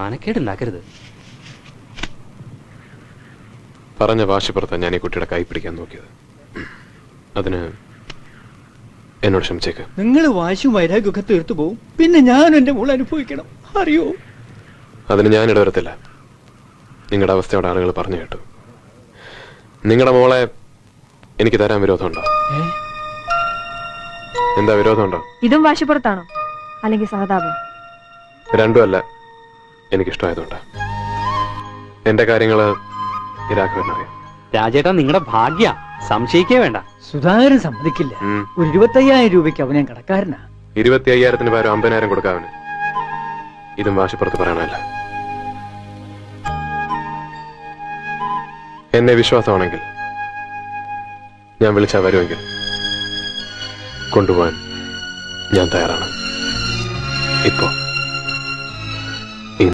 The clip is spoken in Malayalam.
ആനക്കേടുണ്ടാക്കരുത്. പറഞ്ഞ വാശിപ്പുറത്താണ് ഞാൻ ഈ കുട്ടിയുടെ കൈ പിടിക്കാൻ നോക്കിയത്. അതിന് എന്നോട് ക്ഷമിച്ചേക്ക്. നിങ്ങൾ വാശിയും വൈരാഗ്യമൊക്കെ തീർത്തു പോവും. പിന്നെ ഞാൻ എന്റെ മോൾ അനുഭവിക്കണം. അറിയോ? അതിന് ഞാൻ ഇടവരത്തില്ല. നിങ്ങളുടെ അവസ്ഥയോട് ആളുകൾ പറഞ്ഞു കേട്ടു. നിങ്ങളുടെ മോളെ എനിക്ക് തരാൻ വിരോധമുണ്ടോ? എന്താ വിരോധമുണ്ടോ? ഇതും വാശിപ്പുറത്താണോ? അല്ലെങ്കിൽ സഹതാപം? രണ്ടുമല്ല. എനിക്കിഷ്ടമായതുകൊണ്ട്. എന്റെ കാര്യങ്ങൾ രാഘവനറിയാം രാജേട്ടാ നിങ്ങളുടെ ഭാഗ്യ. സംശയിക്കേ വേണ്ട. സുധാകരൻ സമ്മതിക്കില്ല. ഉം. ഒരു ഇരുപത്തയ്യായിരം രൂപയ്ക്ക് അവൻ ഞാൻ കടക്കാരനാ. ഇരുപത്തി അയ്യായിരത്തിന് പകരം അമ്പതിനായിരം കൊടുക്കാവന് ഇതും വാശിപ്പുറത്ത് പറയണമല്ല. എന്നെ വിശ്വാസമാണെങ്കിൽ ഞാൻ വിളിച്ചാ വരുമെങ്കിൽ കൊണ്ടുപോകാൻ ഞാൻ തയ്യാറാണ്. ഇപ്പോ.